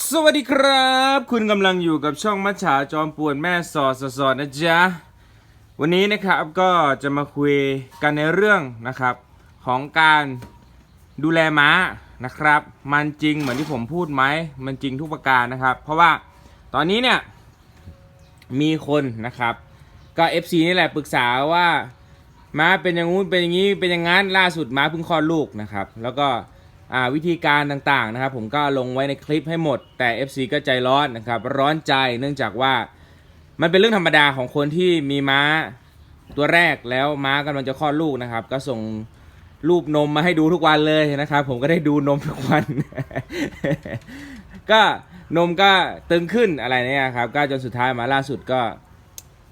สวัสดีครับ คุณกำลังอยู่กับช่องมัจฉาจอมป่วนแม่สอดสสอดนะจ๊ะ วันนี้นะครับก็จะมาคุยกันในเรื่องนะครับของการดูแลม้านะครับ มันจริงเหมือนที่ผมพูดไหมมันจริงทุกประการนะครับ เพราะว่าตอนนี้เนี่ยมีคนนะครับก็ FC นี่แหละปรึกษาว่าม้าเป็นอย่างงู้นเป็นอย่างนี้เป็นอย่างนั้นล่าสุดม้าเพิ่งคลอดลูกนะครับ แล้วก็ วิธีการต่างๆนะครับ ผมก็ลงไว้ในคลิปให้หมด แต่ FC ก็ใจร้อนนะครับ ร้อนใจเนื่องจากว่ามันเป็นเรื่องธรรมดาของคนที่มีม้าตัวแรกแล้วม้ากำลังจะคลอดลูกนะครับ ก็ส่งรูปนมมาให้ดูทุกวันเลยนะครับ ผมก็ได้ดูนมทุกวัน ก็นมก็ตึงขึ้นอะไรเนี่ยครับ ก็จนสุดท้ายมาล่าสุดก็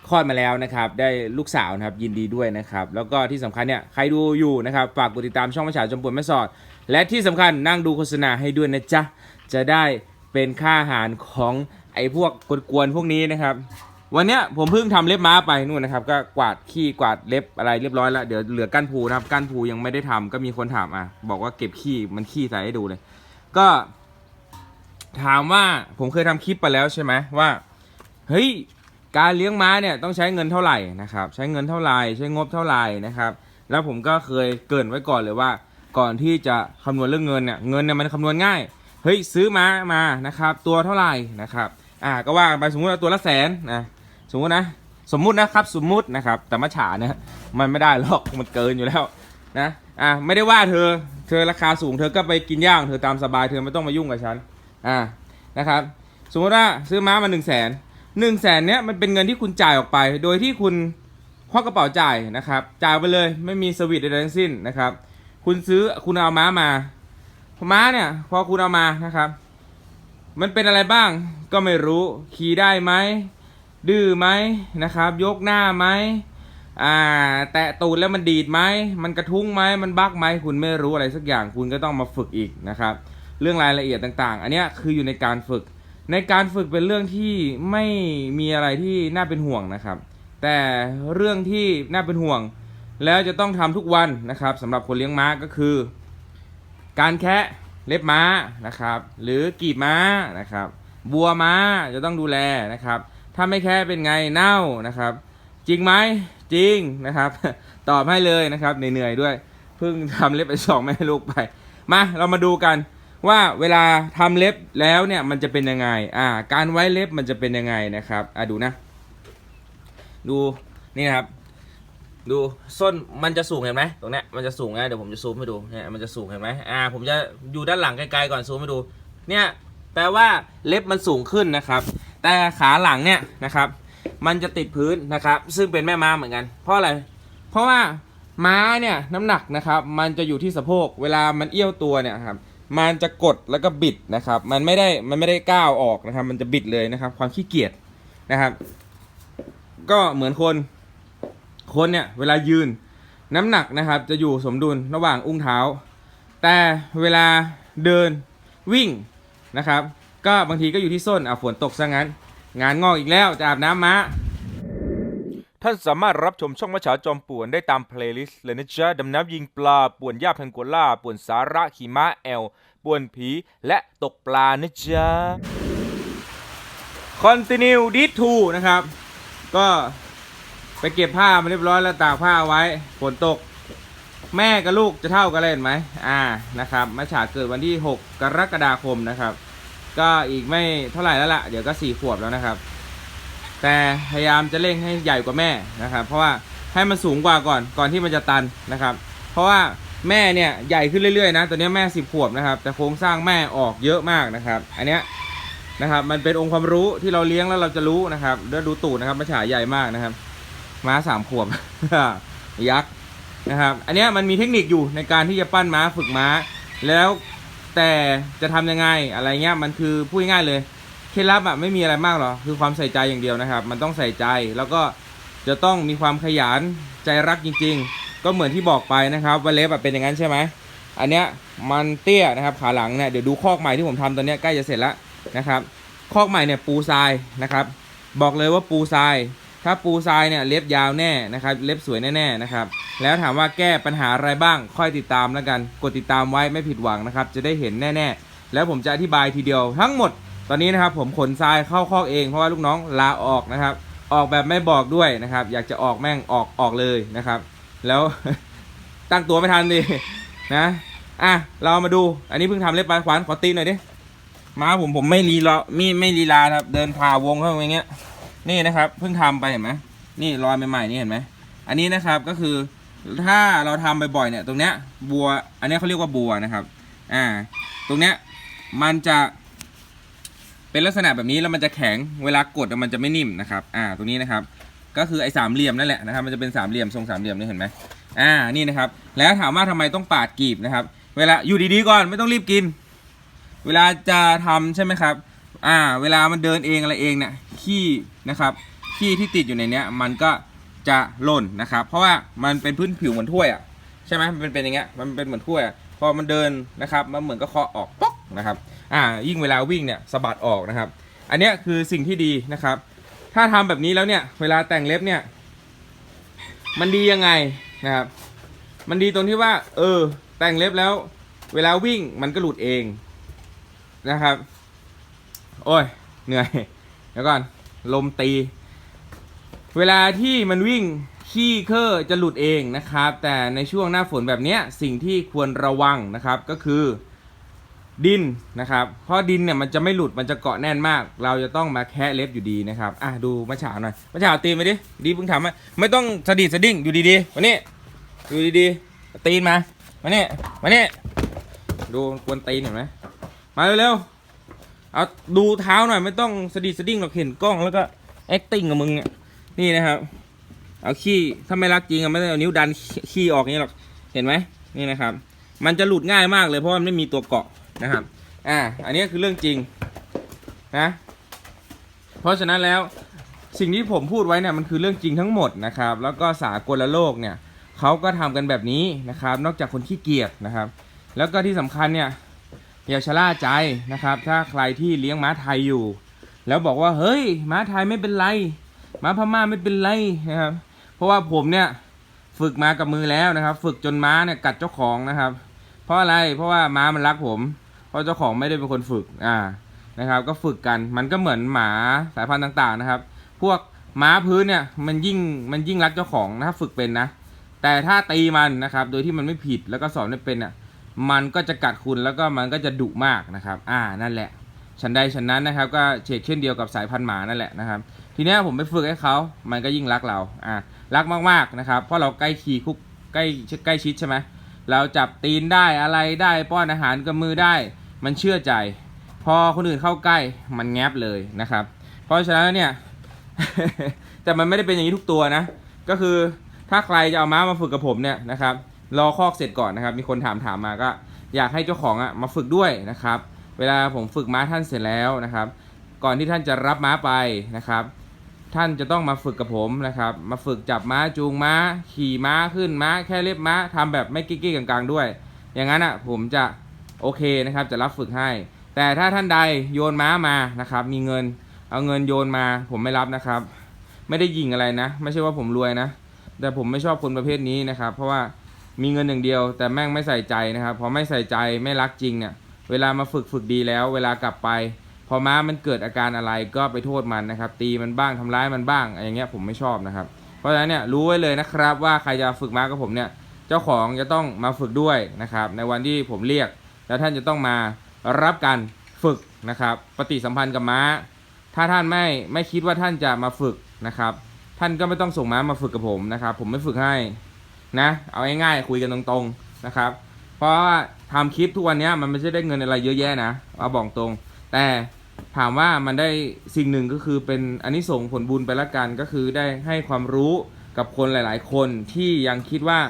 คลอดมาแล้วนะครับ ได้ลูกสาวนะครับยินดีด้วยนะครับ แล้วก็ที่สำคัญเนี่ยใครดูอยู่นะครับ ฝากกดติดตามช่องประชาจมปวนแม่สอด และที่สำคัญนั่งดูโฆษณาให้ด้วยนะจ๊ะ จะได้เป็นค่าอาหารของไอ้พวกกวนๆพวกนี้นะครับ วันเนี้ยผมเพิ่งทำเล็บม้าไปนู่นนะครับ ก็กวาดขี้กวาดเล็บอะไรเรียบร้อยแล้ว เดี๋ยวเหลือก้านผูนะครับก้านผูยังไม่ได้ทำก็มีคนถามอะ บอกว่าเก็บขี้มันขี้ใส่ให้ดูเลย ก็ ถามว่าผมเคยทำคลิปไปแล้วใช่ไหมว่า เฮ้ย การเลี้ยงม้าเนี่ยต้องใช้เงินเท่าไหร่นะครับ ใช้เงินเท่าไหร่ใช้งบเท่าไหร่นะครับ แล้วผมก็เคยเกรินไว้ก่อนเลยว่า ก่อนที่จะคำนวณเรื่องเงินเนี่ยเงินเนี่ยมันคำนวณง่ายเฮ้ยซื้อม้ามานะครับตัวเท่าไหร่นะครับอ่าก็ว่าไปสมมติว่าตัวละแสนนะสมมตินะสมมุตินะครับสมมุตินะครับแต่มาฉาเนี่ยมันไม่ได้หรอกมันเกินอยู่แล้วนะอ่าไม่ได้ว่าเธอเธอราคาสูงเธอก็ไปกินย่างเธอตามสบายเธอไม่ต้องมายุ่งกับฉันอ่านะครับสมมติว่าซื้อม้ามาหนึ่งแสนหนึ่งแสนเนี้ยมันเป็นเงินที่คุณจ่ายออกไป โดยที่คุณควักกระเป๋าจ่ายนะครับจ่ายไปเลยไม่มีสวิตใดๆทั้งสิ้นนะครับ คุณซื้อคุณเอาม้ามาม้าเนี่ย พอคุณเอามานะครับ มันเป็นอะไรบ้างก็ไม่รู้ขี่ได้ไหมดื้อไหมนะครับ ยกหน้าไหมอ่า แตะตูดแล้วมันดีดไหมมันกระทุ้งไหมมันบักไหมคุณไม่รู้อะไรสักอย่างคุณก็ต้องมาฝึกอีกนะครับ เรื่องรายละเอียดต่าง ๆ อันนี้คืออยู่ในการฝึก ในการฝึกเป็นเรื่องที่ไม่มีอะไรที่น่าเป็นห่วงนะครับ แต่เรื่องที่น่าเป็นห่วง แล้วจะต้องทำทุกวันนะครับสำหรับคนเลี้ยงม้าก็คือ การแคะเล็บม้านะครับ หรือกรีบม้านะครับ บัวม้าจะต้องดูแลนะครับ ถ้าไม่แค่เป็นไงเน่านะครับ จริงไหมจริงนะครับ ตอบให้เลยนะครับเหนื่อยๆด้วยเพิ่งทำเล็บไปสองแม่ลูกไปมาเรามาดูกันว่าเวลาทำเล็บแล้วเนี่ยมันจะเป็นยังไง อ่า การไว้เล็บมันจะเป็นยังไงนะครับ อะดูนะ ดูนี่นะครับ ดูส้นมันจะสูงเห็นไหมตรงเนี้ยมันจะสูงนะเดี๋ยวผมจะซูมให้ดูเนี่ยมันจะสูงเห็นไหมอ่าผมจะอยู่ด้านหลังไกลๆก่อนซูมให้ดู เนี่ยแปลว่าเล็บมันสูงขึ้นนะครับ แต่ขาหลังเนี่ยนะครับ มันจะติดพื้นนะครับ ซึ่งเป็นแม่ม้าเหมือนกัน เพราะอะไร เพราะว่าม้าเนี่ยน้ำหนักนะครับ มันจะอยู่ที่สะโพกเวลามันเอี้ยวตัวเนี่ยครับมันจะกดแล้วก็บิดนะครับ มันไม่ได้มันไม่ได้ก้าวออกนะครับ มันจะบิดเลยนะครับ ความขี้เกียจนะครับ ก็เหมือนคน คนเนี่ยเวลายืนน้ำหนักนะครับ จะอยู่สมดุลระหว่างอุ้งเท้า แต่เวลาเดินวิ่งนะครับ ก็บางทีก็อยู่ที่ส้นอะฝนตกซะงั้น งานงอกอีกแล้วจะอาบน้ำม้า ท่านสามารถรับชมช่องมัชฉาจอมป่วนได้ตามเพลย์ลิสต์เลยนะจ๊ะดำน้ำยิงปลาป่วนหญ้าแพงโกล่าป่วนสาระขี่ม้าแอลป่วนผี และตกปลานะจ๊ะ Continue d i t 2นะครับ ก็ ไปเก็บผ้ามาเรียบร้อยแล้วตากผ้าไว้ฝนตก แม่กับลูกจะเท่ากันเลยเห็นไหมอ่านะครับมัชฉาเกิดวันที่ 6 กรกฎาคมนะครับ ก็อีกไม่เท่าไหร่แล้วล่ะเดี๋ยวก็สี่ขวบแล้วนะครับ แต่พยายามจะเร่งให้ใหญ่กว่าแม่นะครับ เพราะว่าให้มันสูงกว่าก่อนก่อนที่มันจะตันนะครับ เพราะว่าแม่เนี่ยใหญ่ขึ้นเรื่อยๆนะตอนนี้แม่สิบขวบนะครับ แต่โครงสร้างแม่ออกเยอะมากนะครับ อันเนี้ยนะครับมันเป็นองค์ความรู้ที่เราเลี้ยงแล้วเราจะรู้นะครับเดี๋ยวดูตูดนะครับมัจฉาใหญ่มากนะครับ ม้าสามขวบ ยักษ์นะครับ อันนี้มันมีเทคนิคอยู่ในการที่จะปั้นม้าฝึกม้า แล้วแต่จะทำยังไงอะไรเงี้ยมันคือพูดง่ายเลยเคล็ดลับอะไม่มีอะไรมากหรอกคือความใส่ใจอย่างเดียวนะครับ มันต้องใส่ใจแล้วก็จะต้องมีความขยันใจรักจริง ๆ ก็เหมือนที่บอกไปนะครับว่าเล็บอะเป็นอย่างนั้นใช่ไหมอันเนี้ยมันเตี้ยนะครับขาหลังเนี่ยเดี๋ยวดูคอกใหม่ที่ผมทำตอนเนี้ยใกล้จะเสร็จแล้วนะครับคอกใหม่เนี่ยปูทรายนะครับ บอกเลยว่าปูทราย ถ้าปูทรายเนี่ยเล็บยาวแน่นะครับ เล็บสวยแน่ๆนะครับ แล้วถามว่าแก้ปัญหาอะไรบ้าง ค่อยติดตามแล้วกัน กดติดตามไว้ไม่ผิดหวังนะครับ จะได้เห็นแน่ๆ แล้วผมจะอธิบายทีเดียวทั้งหมด ตอนนี้นะครับผมขนทรายเข้าคอกเองเพราะว่าลูกน้องลาออกนะครับ ออกแบบไม่บอกด้วยนะครับ อยากจะออกแม่งออกออกเลยนะครับ แล้วตั้งตัวไม่ทันดินะอะเรามาดู อันนี้เพิ่งทำเล็บปลายขวานขอตีนหน่อยดิ มาผมผมไม่รีรอไม่ไม่ลีลาครับ เดินผ่าวงเข้าอย่างเงี้ย นี่นะครับเพิ่งทำไปเห็นไหมนี่รอยใหม่ๆนี่เห็นไหมอันนี้นะครับก็คือถ้าเราทำบ่อยๆเนี่ยตรงเนี้ยบัว อันนี้เขาเรียกว่าบัวนะครับอ่าตรงเนี้ยมันจะเป็นลักษณะแบบนี้แล้วมันจะแข็งเวลากดมันจะไม่นิ่มนะครับอ่าตรงนี้นะครับ ก็คือไอ้สามเหลี่ยมนั่นแหละนะครับมันจะเป็นสามเหลี่ยมทรงสามเหลี่ยมนี่เห็นไหมอ่านี่นะครับ แล้วถามว่าทำไมต้องปาดกรีบนะครับ เวลาอยู่ดีๆก่อนไม่ต้องรีบกิน เวลาจะทำใช่ไหมครับ อ่า เวลามันเดินเองอะไรเองเนี่ยขี้นะครับขี้ที่ติดอยู่ในเนี้ยมันก็จะหล่นนะครับ เพราะว่ามันเป็นพื้นผิวเหมือนถ้วยอะใช่ไหมมันเป็นเป็นอย่างเงี้ยมันเป็นเหมือนถ้วยอพอมันเดินนะครับมันเหมือนก็เคาะออกป๊อกนะครับอ่ายิ่งเวลาวิ่งเนี่ยสะบัดออกนะครับ อันเนี้ยคือสิ่งที่ดีนะครับ ถ้าทำแบบนี้แล้วเนี่ยเวลาแต่งเล็บเนี่ย มันดียังไงนะครับ มันดีตรงที่ว่า เออ แต่งเล็บแล้ว เวลาวิ่งมันก็หลุดเองนะครับ โอ้ย เหนื่อย เดี๋ยวก่อน ลมตี เวลาที่มันวิ่งขี้เคอจะหลุดเองนะครับ แต่ในช่วงหน้าฝนแบบนี้สิ่งที่ควรระวังนะครับก็คือดินนะครับ เพราะดินเนี่ยมันจะไม่หลุดมันจะเกาะแน่นมาก เราจะต้องมาแคะเล็บอยู่ดีนะครับอะดูมะฉาวหน่อยมะฉาวตีนมาดิดีเพิ่งทำมาไม่ต้องสะดิดสะดิ้งอยู่ดีๆมานี่อยู่ดีๆตีนมามานี่มานี่ดูกวนตีนเห็นไหมมาเร็วๆ เอาดูเท้าหน่อยไม่ต้องสะดิดสะดิ้งหรอกเห็นกล้องแล้วก็ acting กับมึงเนี่ยนี่นะครับ เอาขี้ถ้าไม่รักจริงอะไม่ต้องเอานิ้วดันขี้ออกอย่างนี้หรอกเห็นไหมนี่นะครับ มันจะหลุดง่ายมากเลยเพราะมันไม่มีตัวเกาะนะครับ อ่า อันนี้คือเรื่องจริงนะ เพราะฉะนั้นแล้วสิ่งที่ผมพูดไว้เนี่ยมันคือเรื่องจริงทั้งหมดนะครับ แล้วก็สากลโลกเนี่ยเขาก็ทำกันแบบนี้นะครับ นอกจากคนขี้เกียจนะครับ แล้วก็ที่สำคัญเนี่ย อย่าชะล่าใจนะครับ ถ้าใครที่เลี้ยงม้าไทยอยู่ แล้วบอกว่าเฮ้ยม้าไทยไม่เป็นไรม้าพม่าไม่เป็นไรนะครับ เพราะว่าผมเนี่ยฝึกมากับมือแล้วนะครับ ฝึกจนม้าเนี่ยกัดเจ้าของนะครับ เพราะอะไรเพราะว่าม้ามันรักผม เพราะเจ้าของไม่ได้เป็นคนฝึกอ่านะครับ ก็ฝึกกันมันก็เหมือนหมาสายพันธุ์ต่างๆนะครับ พวกม้าพื้นเนี่ยมันยิ่งมันยิ่งรักเจ้าของนะถ้าฝึกเป็นนะ แต่ถ้าตีมันนะครับ โดยที่มันไม่ผิดแล้วก็สอนไม่เป็นอะ มันก็จะกัดคุณแล้วก็มันก็จะดุมากนะครับ อ่านั่นแหละฉันใดฉันนั้นนะครับ ก็เฉกเช่นเดียวกับสายพันธุ์หมานั่นแหละนะครับ ทีนี้ผมไปฝึกให้เขามันก็ยิ่งรักเราอ่ารักมากๆนะครับ เพราะเราใกล้ขี่คุกใกล้ใกล้ชิดใช่ไหมเราจับตีนได้อะไรได้ป้อนอาหารกับมือได้ มันเชื่อใจ พอคนอื่นเข้าใกล้มันแงบเลยนะครับ เพราะฉะนั้นเนี่ย แต่มันไม่ได้เป็นอย่างนี้ทุกตัวนะ ก็คือถ้าใครจะเอาม้ามาฝึกกับผมเนี่ยนะครับ รอคอกเสร็จก่อนนะครับ มีคนถามถามมาก็ อยากให้เจ้าของอะมาฝึกด้วยนะครับ เวลาผมฝึกม้าท่านเสร็จแล้วนะครับ ก่อนที่ท่านจะรับม้าไปนะครับ ท่านจะต้องมาฝึกกับผมนะครับ มาฝึกจับม้าจูงม้า ขี่ม้าขึ้นม้า แค่เล็บม้าทำแบบไม่กิ๊กๆกลางๆด้วย อย่างนั้นอะผมจะโอเคนะครับ จะรับฝึกให้ แต่ถ้าท่านใดโยนม้ามานะครับ มีเงินเอาเงินโยนมา ผมไม่รับนะครับ ไม่ได้ยิงอะไรนะ ไม่ใช่ว่าผมรวยนะ แต่ผมไม่ชอบคนประเภทนี้นะครับ เพราะว่า มีเงินอย่างเดียว แต่แม่งไม่ใส่ใจนะครับพอไม่ใส่ใจไม่รักจริงเนี่ยเวลามาฝึกฝึกดีแล้ว เวลากลับไป พอม้ามันเกิดอาการอะไรก็ไปโทษมันนะครับ ตีมันบ้างทำร้ายมันบ้างอย่างเงี้ยผมไม่ชอบนะครับ เพราะฉะนั้นเนี่ยรู้ไว้เลยนะครับ ว่าใครจะฝึกม้ากับผมเนี่ยเจ้าของจะต้องมาฝึกด้วยนะครับ ในวันที่ผมเรียก แล้วท่านจะต้องมารับการฝึกนะครับ ปฏิสัมพันธ์กับม้า ถ้าท่านไม่ไม่คิดว่าท่านจะมาฝึกนะครับ ท่านก็ไม่ต้องส่งม้ามาฝึกกับผมนะครับ ผมไม่ฝึกให้ นะ เอาง่ายๆคุยกันตรงๆนะครับ เพราะว่าทำคลิปทุกวันนี้มันไม่ใช่ได้เงินอะไรเยอะแยะนะเอาบอกตรง แต่ถามว่ามันได้สิ่งหนึ่งก็คือเป็นอันนี้ส่งผลบุญไปละกันก็คือได้ให้ความรู้กับคนหลาย ๆ คนที่ยังคิดว่า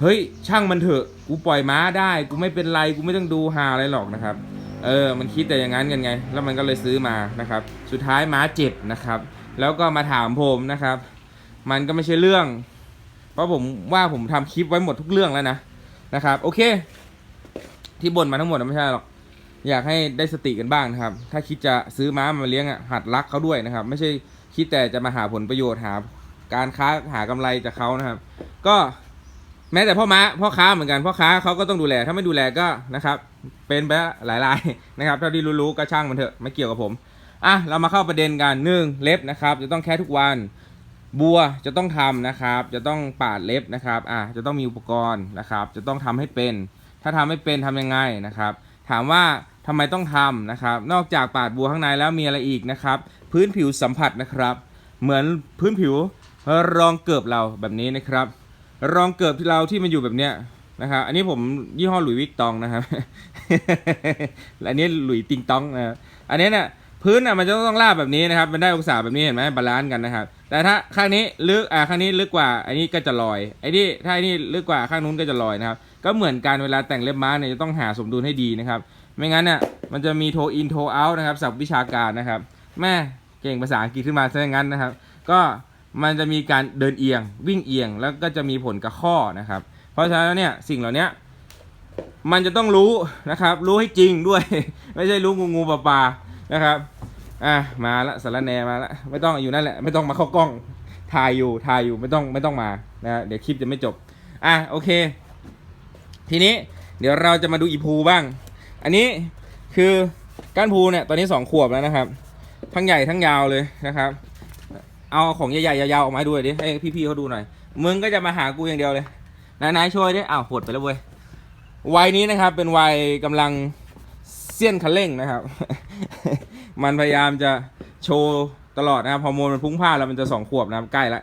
เฮ้ยช่างมันเถอะกูปล่อยม้าได้ กูไม่เป็นไรกูไม่ต้องดูหาอะไรหรอกนะครับเออมันคิดแต่อย่างนั้นกันไง แล้วมันก็เลยซื้อมานะครับ สุดท้ายม้าเจ็บนะครับ แล้วก็มาถามผมนะครับ มันก็ไม่ใช่เรื่อง เพราะผมว่าผมทำคลิปไว้หมดทุกเรื่องแล้วนะนะครับ โอเค ที่บ่นมาทั้งหมดนะไม่ใช่หรอกอยากให้ได้สติกันบ้างนะครับ ถ้าคิดจะซื้อม้ามาเลี้ยงอะหัดรักเขาด้วยนะครับ ไม่ใช่คิดแต่จะมาหาผลประโยชน์หาการค้าหากำไรจากเขานะครับ ก็แม้แต่พ่อม้าพ่อค้าเหมือนกันพ่อค้าเขาก็ต้องดูแลถ้าไม่ดูแลก็นะครับ เป็นไปหลายรายนะครับเท่าที่รู้ๆก็ช่างมันเถอะไม่เกี่ยวกับผมอะเรามาเข้าประเด็นกันหนึ่งเล็บนะครับ จะต้องแค่ทุกวัน บัวจะต้องทำนะครับ จะต้องปาดเล็บนะครับ อะจะต้องมีอุปกรณ์นะครับ จะต้องทำให้เป็น ถ้าทำไม่เป็นทำยังไงนะครับ ถามว่าทำไมต้องทำนะครับ นอกจากปาดบัวข้างในแล้วมีอะไรอีกนะครับ พื้นผิวสัมผัสนะครับ เหมือนพื้นผิวรองเกือบเราแบบนี้นะครับ รองเกือบที่เราที่มันอยู่แบบเนี้ยนะครับ อันนี้ผมยี่ห้อหลุยส์วิกตองนะครับและอันนี้หลุยส์ติงตองนะครับอันนี้เนี่ยพื้นอะมันจะต้องราบแบบนี้นะครับ มันได้องศาแบบนี้เห็นไหมบาลานซ์กันนะครับ แต่ถ้าข้างนี้ลึกอ่าข้างนี้ลึกกว่าอันนี้ก็จะลอยไอ้นี่ถ้าอ้นี่ลึกกว่าข้างนู้นก็จะลอยนะครับ ก็เหมือนกันเวลาแต่งเล็บม้าเนี่ยจะต้องหาสมดุลให้ดีนะครับ ไม่งั้นเนี่ยมันจะมีโทอินโทเอาท์นะครับศัพท์วิชาการนะครับ แม่เก่งภาษาอังกฤษขึ้นมาซะอย่างนั้นนะครับ ก็มันจะมีการเดินเอียง วิ่งเอียงแล้วก็จะมีผลกับข้อนะครับ เพราะฉะนั้นเนี่ยสิ่งเหล่านี้มันจะต้องรู้นะครับ รู้ให้จริงด้วย ไม่ใช่รู้งูงูปลาปลานะครับ อะมาละสารแนมาละไม่ต้องอยู่นั่นแหละไม่ต้องมาเข้ากล้องถ่ายอยู่ถ่ายอยู่ไม่ต้องไม่ต้องมานะเดี๋ยวคลิปจะไม่จบอะโอเค ทีนี้เดี๋ยวเราจะมาดูอีพูบ้าง อันนี้คือก้านพูเนี่ยตอนนี้สองขวบแล้วนะครับ ทั้งใหญ่ทั้งยาวเลยนะครับ เอาของใหญ่ๆยาวๆออกมาให้ดูหน่อยดิให้พี่ๆเขาดูหน่อยมึงก็จะมาหากูอย่างเดียวเลยนายนายช่วยดิอ้าวหดไปแล้วเว้ยวัยนี้นะครับเป็นวัยกำลังเสี้ยนคันเร่งนะครับ มันพยายามจะโชว์ตลอดนะครับฮอร์โมนมันพุ่งพ่านแล้วมันจะสองขวบนะครับใกล้แล้ว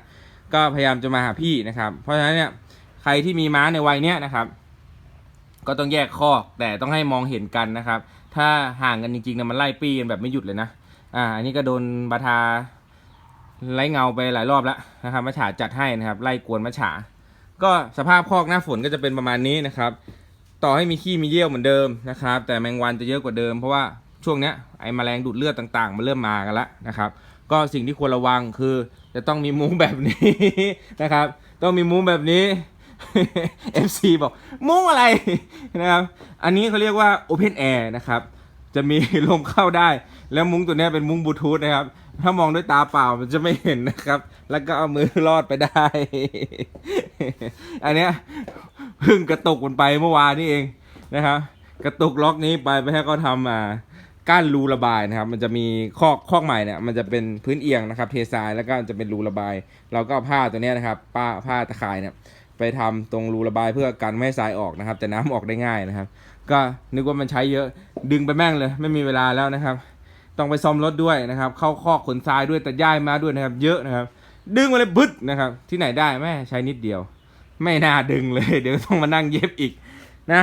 ก็พยายามจะมาหาพี่นะครับ เพราะฉะนั้นเนี่ยใครที่มีม้าในวัยเนี้ยนะครับ ก็ต้องแยกคอกแต่ต้องให้มองเห็นกันนะครับ ถ้าห่างกันจริงๆนะมันไล่ปี้กันแบบไม่หยุดเลยนะอ่าอันนี้ก็โดนบาทาไล่เงาไปหลายรอบแล้วนะครับมัฉาจัดให้นะครับ ไล่กวนมัฉาก็สภาพคอกหน้าฝนก็จะเป็นประมาณนี้นะครับ ต่อให้มีขี้มีเยี่ยวเหมือนเดิมนะครับ แต่แมงวันจะเยอะกว่าเดิมเพราะว่า ช่วงเนี้ยไอ้แมลงดูดเลือดต่างๆ มันเริ่มมากันแล้วนะครับ ก็สิ่งที่ควรระวังคือจะต้องมีมุ้งแบบนี้นะครับ ต้องมีมุ้งแบบนี้ FC บอกมุ้งอะไรนะครับ อันนี้เขาเรียกว่า Open Air นะครับจะมีลมเข้าได้ แล้วมุ้งตัวนี้เป็นมุ้งบลูทูธนะครับ ถ้ามองด้วยตาเปล่ามันจะไม่เห็นนะครับ แล้วก็เอามือลอดไปได้ อันเนี้ยเพิ่งกระตุกมันไปเมื่อวานนี่เองนะครับ กระตุกล็อกนี้ไปไปให้เขาทำอ่า ก้านรูระบายนะครับ มันจะมีคอกคอกใหม่เนี่ยมันจะเป็นพื้นเอียงนะครับเททรายแล้วก็จะเป็นรูระบาย เราก็เอาผ้าตัวนี้นะครับป้าผ้าตะข่ายเนี่ยไปทำตรงรูระบายเพื่อกันไม่ให้ทรายออกนะครับ แต่น้ำออกได้ง่ายนะครับ ก็นึกว่ามันใช้เยอะดึงไปแม่งเลย ไม่มีเวลาแล้วนะครับ ต้องไปซ่อมรถด้วยนะครับ เข้าคอกขนทรายด้วยแต่ย่ายมาด้วยนะครับ เยอะนะครับ ดึงมาเลยบึ๊ดนะครับ ที่ไหนได้แม่ใช้นิดเดียว ไม่น่าดึงเลย เดี๋ยวต้องมานั่งเย็บอีกนะ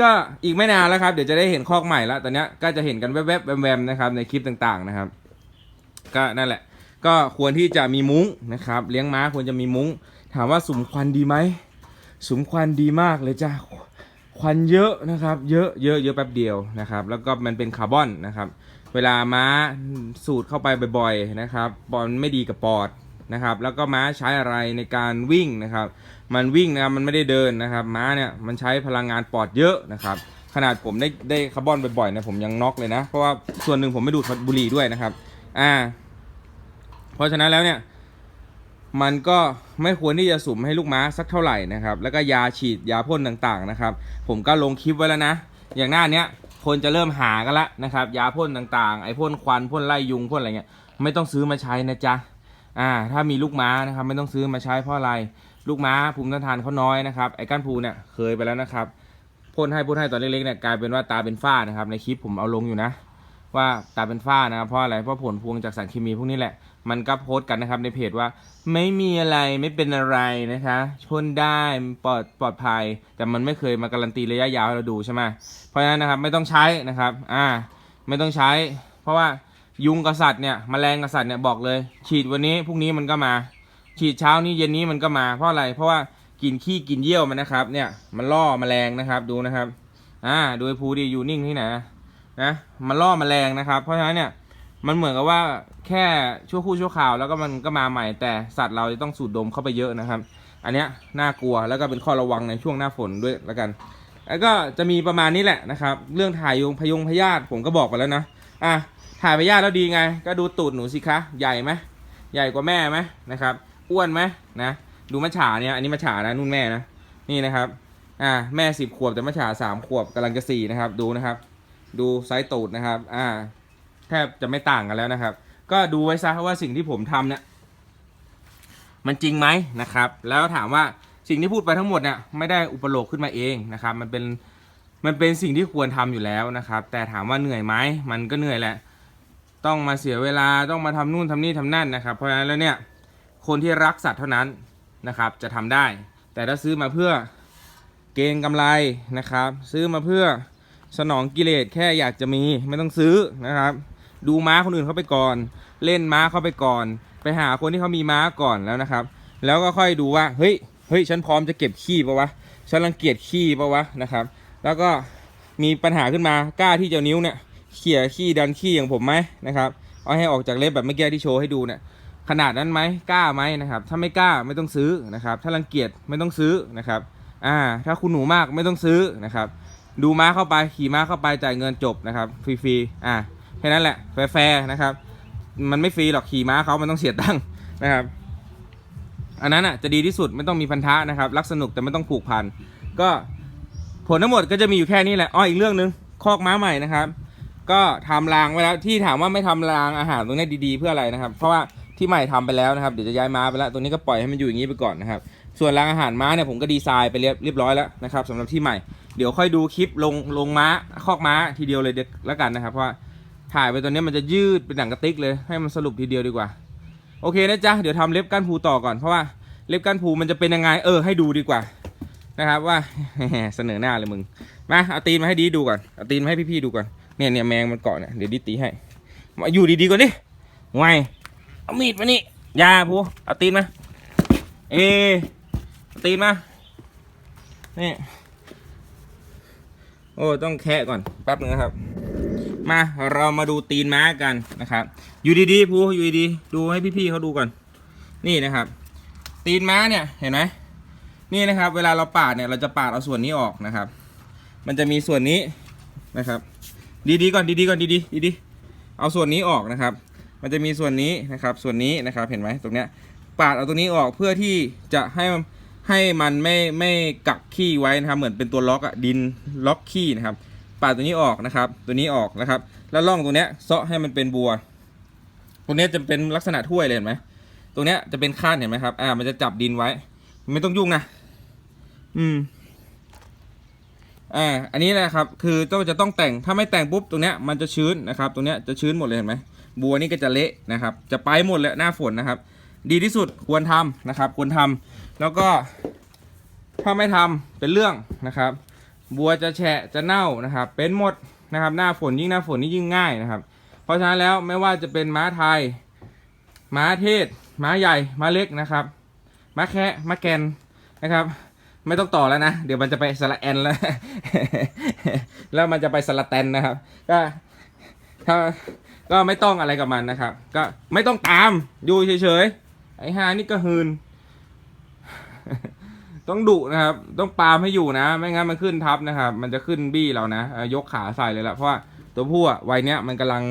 ก็อีกไม่นานแล้วครับ เดี๋ยวจะได้เห็นคอกใหม่แล้วตอนนี้ก็จะเห็นกันแวบๆแวมๆนะครับในคลิปต่างๆนะครับ ก็นั่นแหละ ก็ควรที่จะมีมุ้งนะครับ เลี้ยงม้าควรจะมีมุ้ง ถามว่าสุมควันดีไหมสุมควันดีมากเลยจ้าควันเยอะนะครับ เยอะเยอะเยอะแป๊บเดียวนะครับ แล้วก็มันเป็นคาร์บอนนะครับ เวลาม้าสูดเข้าไปบ่อยๆนะครับปอนไม่ดีกับปอด นะครับ แล้วก็ม้าใช้อะไรในการวิ่งนะครับ มันวิ่งนะครับมันไม่ได้เดินนะครับ ม้าเนี่ยมันใช้พลังงานปอดเยอะนะครับ ขนาดผมได้ได้คาร์บอนบ่อยๆนะผมยังน็อกเลยนะ เพราะว่าส่วนหนึ่งผมไม่ดูดบุหรี่ด้วยนะครับ อ่า เพราะฉะนั้นแล้วเนี่ยมันก็ไม่ควรที่จะสุ่มให้ลูกม้าสักเท่าไหร่นะครับ แล้วก็ยาฉีดยาพ่นต่างๆนะครับ ผมก็ลงคลิปไว้แล้วนะ อย่างหน้าเนี้ยคนจะเริ่มหากันละนะครับ ยาพ่นต่างๆ ไอ้พ่นควันพ่นไล่ยุงพ่นอะไรเงี้ยไม่ต้องซื้อมาใช้นะจ๊ะ อ่าถ้ามีลูกม้านะครับไม่ต้องซื้อมาใช้เพราะอะไร ลูกม้าภูมิต้านทานเขาน้อยนะครับไอ้ก้านภูเนี่ยเคยไปแล้วนะครับพ่นให้พ่นให้ตอนเล็กๆเนี่ยกลายเป็นว่าตาเป็นฝ้านะครับ ในคลิปผมเอาลงอยู่นะ ว่าตาเป็นฝ้านะครับเพราะอะไรเพราะผลพวงจากสารเคมีพวกนี้แหละ มันก็โพสต์กันนะครับในเพจว่าไม่มีอะไรไม่เป็นอะไรนะคะพ่นได้ปลอดปลอดภัย แต่มันไม่เคยมาการันตีระยะยาวให้เราดูใช่ไหมเพราะฉะนั้นนะครับไม่ต้องใช้นะครับอ่าไม่ต้องใช้ เพราะว่า ยุงกบสัตว์เนี่ยแมลงกบสัตว์เนี่ยบอกเลย ฉีดวันนี้พรุ่งนี้มันก็มา ฉีดเช้านี้เย็นนี้มันก็มาเพราะอะไร เพราะว่ากินขี้กินเยี่ยวมันนะครับ เนี่ยมันล่อแมลงนะครับดูนะครับ อ่าโดูไอ้ภูดีอยู่นิ่งที่ไหนนะมันล่อแมลงนะครับ เพราะฉะนั้นเนี่ยมันเหมือนกับว่าแค่ชั่วคู่ชั่วคราวแล้วก็มันก็มาใหม่แต่สัตว์เราจะต้องสูดดมเข้าไปเยอะนะครับ อันเนี้ยน่ากลัวแล้วก็เป็นข้อระวังในช่วงหน้าฝนด้วยแล้วกันแล้วก็จะมีประมาณนี้แหละนะครับ เรื่องถ่ายยงพยงพยาธิผมก็บอกไปแล้วนะอะ ถ่ายพยาธิแล้วดีไง ก็ดูตูดหนูสิคะ ใหญ่ไหมใหญ่กว่าแม่ไหมนะครับ อ้วนไหมนะ ดูมัจฉาเนี่ย อันนี้มัจฉานะนุ่นแม่นะ นี่นะครับ อ่า แม่สิบขวบแต่มัจฉาสามขวบกำลังจะสี่นะครับ ดูนะครับ ดูไซส์ตูดนะครับ อ่า แทบจะไม่ต่างกันแล้วนะครับ ก็ดูไว้ซะว่าสิ่งที่ผมทำเนี่ย มันจริงไหมนะครับ แล้วถามว่าสิ่งที่พูดไปทั้งหมดเนี่ยไม่ได้อุปโลกขึ้นมาเองนะครับ มันเป็น มันเป็นสิ่งที่ควรทำอยู่แล้วนะครับ แต่ถามว่าเหนื่อยไหมมันก็เหนื่อยแหละ ต้องมาเสียเวลาต้องมาทำนู่นทำนี่ทำนั่นนะครับ เพราะฉะนั้นแล้วเนี่ยคนที่รักสัตว์เท่านั้นนะครับจะทำได้ แต่ถ้าซื้อมาเพื่อเกงกำไรนะครับ ซื้อมาเพื่อสนองกิเลสแค่อยากจะมีไม่ต้องซื้อนะครับ ดูม้าคนอื่นเขาไปก่อน เล่นม้าเขาไปก่อน ไปหาคนที่เขามีม้าก่อนแล้วนะครับ แล้วก็ค่อยดูว่าเฮ้ยเฮ้ยฉันพร้อมจะเก็บขี้ปะวะฉันรังเกียจขี้ปะวะนะครับ แล้วก็มีปัญหาขึ้นมากล้าที่จะนิ้วเนี่ย เขี่ยขี้ดันขี้อย่างผมไหมนะครับ เอาให้ออกจากเล็บแบบเมื่อกี้ที่โชว์ให้ดูเนี่ยขนาดนั้นไหมกล้าไหมนะครับ ถ้าไม่กล้าไม่ต้องซื้อนะครับ ถ้ารังเกียจไม่ต้องซื้อนะครับอ่าถ้าคุณหนูมากไม่ต้องซื้อนะครับ ดูม้าเข้าไปขี่ม้าเข้าไปจ่ายเงินจบนะครับฟรีๆอ่าแค่นั้นแหละแฟร์ๆนะครับ มันไม่ฟรีหรอกขี่ม้าเขามันต้องเสียตังค์นะครับ อันนั้นอะจะดีที่สุดไม่ต้องมีพันธะนะครับ รักสนุกแต่ไม่ต้องผูกพันก็ผลทั้งหมดก็จะมีอยู่แค่นี้แหละอ้ออีกเรื่องนึงคอกม้าใหม่นะครับ ก็ทำรางไว้แล้วที่ถามว่าไม่ทำรางอาหารตรงนี้ดีๆเพื่ออะไรนะครับ เพราะว่าที่ใหม่ทำไปแล้วนะครับเดี๋ยวจะย้ายม้าไปแล้วตรงนี้ก็ปล่อยให้มันอยู่อย่างนี้ไปก่อนนะครับ ส่วนรางอาหารม้าเนี่ยผมก็ดีไซน์ไปเรียบเรียบร้อยแล้วนะครับสำหรับที่ใหม่เดี๋ยวค่อยดูคลิปลงลงม้าคอกม้าทีเดียวเลยเดี๋ยวแล้วกันนะครับเพราะถ่ายไปตอนนี้มันจะยืดเป็นหนังกระติกเลยให้มันสรุปทีเดียวดีกว่า โอเคนะจ๊ะเดี๋ยวทำเล็บก้านภูต่อก่อนเพราะว่าเล็บก้านภูมันจะเป็นยังไงเออให้ดูดีกว่านะครับว่าเสนอหน้าเลยมึงมาเอาตีนมาให้ดีดูก่อนเอาตีนมาให้พี่ๆดูก่อน เนี่ยเนี่ยแมงมันเกาะเนี่ยเดี๋ยวดิตีให้ มาอยู่ดีๆก่อนดิไงเอามีดมานี่ยาภูเอาตีนมา เอเอาตีนมานี่โอ้ต้องแคะก่อนแป๊บนึงนะครับ มาเรามาดูตีนม้ากันนะครับ อยู่ดีๆภูอยู่ดีๆดูให้พี่ๆเขาดูก่อน นี่นะครับ ตีนม้าเนี่ยเห็นไหมนี่นะครับ เวลาเราปาดเนี่ยเราจะปาดเอาส่วนนี้ออกนะครับ มันจะมีส่วนนี้นะครับ ดีๆก่อนดีๆก่อนดีๆดีๆเอาส่วนนี้ออกนะครับ มันจะมีส่วนนี้นะครับ ส่วนนี้นะครับเห็นไหมตรงเนี้ยปาดเอาตรงนี้ออกเพื่อที่จะให้มันให้มันไม่ไม่กักขี้ไว้นะครับ เหมือนเป็นตัวล็อกอะดินล็อกขี้นะครับ ปาดตัวนี้ออกนะครับ ตัวนี้ออกนะครับ แล้วล่องตรงเนี้ยเซาะให้มันเป็นบัวตรงเนี้ยจะเป็นลักษณะถ้วยเลยเห็นไหมตรงเนี้ยจะเป็นข้านเห็นไหมครับ อ่า มันจะจับดินไว้ ไม่ต้องยุ่งนะ อืม อ่าอันนี้นะครับคือต้องจะต้องแต่งถ้าไม่แต่งปุ๊บตรงเนี้ยมันจะชื้นนะครับตรงเนี้ยจะชื้นหมดเลยเห็นไหมบัวนี่ก็จะเละนะครับ จะไปหมดเลยหน้าฝนนะครับ ดีที่สุดควรทำนะครับ ควรทำแล้วก็ถ้าไม่ทำเป็นเรื่องนะครับ บัวจะแฉะจะเน่านะครับ เป็นหมดนะครับ หน้าฝนยิ่งหน้าฝนนี่ยิ่งง่ายนะครับ เพราะฉะนั้นแล้วไม่ว่าจะเป็นม้าไทย ม้าเทศ ม้าใหญ่ ม้าเล็กนะครับ ม้าแคะม้าแกนนะครับ ไม่ต้องต่อแล้วนะ เดี๋ยวมันจะไปสระแอนแล้ว แล้วมันจะไปสระแตนนะครับ ก็ถ้าก็ไม่ต้องอะไรกับมันนะครับ ก็ไม่ต้องตามอยู่เฉยๆ ไอ้ฮานี่ก็หืน ต้องดุนะครับ ต้องปามให้อยู่นะ ไม่งั้นมันขึ้นทับนะครับ มันจะขึ้นบี้เรานะ ยกขาใส่เลยละเพราะว่าตัวผู้อะวัยเนี้ยมันกำลัง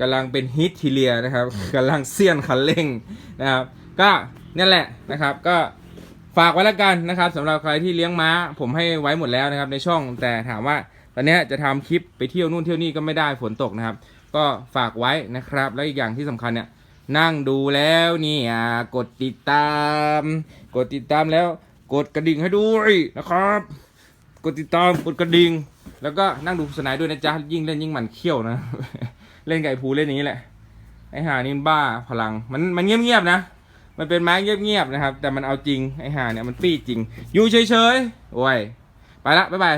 กำลังเป็นฮิตทีเลียนะครับกำลังเซียนคันเร่งนะครับ ก็นั่นแหละนะครับ ก็ ฝากไว้แล้วกันนะครับสำหรับใครที่เลี้ยงม้า ผมให้ไว้หมดแล้วนะครับในช่องแต่ถามว่าตอนนี้จะทำคลิปไปเที่ยวนู่นเที่ยวนี่ก็ไม่ได้ฝนตกนะครับ ก็ฝากไว้นะครับ แล้วอีกอย่างที่สำคัญเนี่ยนั่งดูแล้วนี่กดติดตาม กดติดตามแล้ว กดกระดิ่งให้ด้วยนะครับ กดติดตามกดกระดิ่งแล้วก็นั่งดูโฆษณาด้วยนะจ๊ะยิ่งเล่นยิ่งหมันเขี้ยวนะ เล่นไก่ภูเล่นอย่างนี้แหละไอ้ห่านี่บ้าพลังมันมันเงียบๆนะ มันเป็นไม้เงียบๆนะครับ แต่มันเอาจริงไอ้ห่าเนี่ยมันปี้จริง อยู่เฉยๆโอ้ยไปละบ๊ายบาย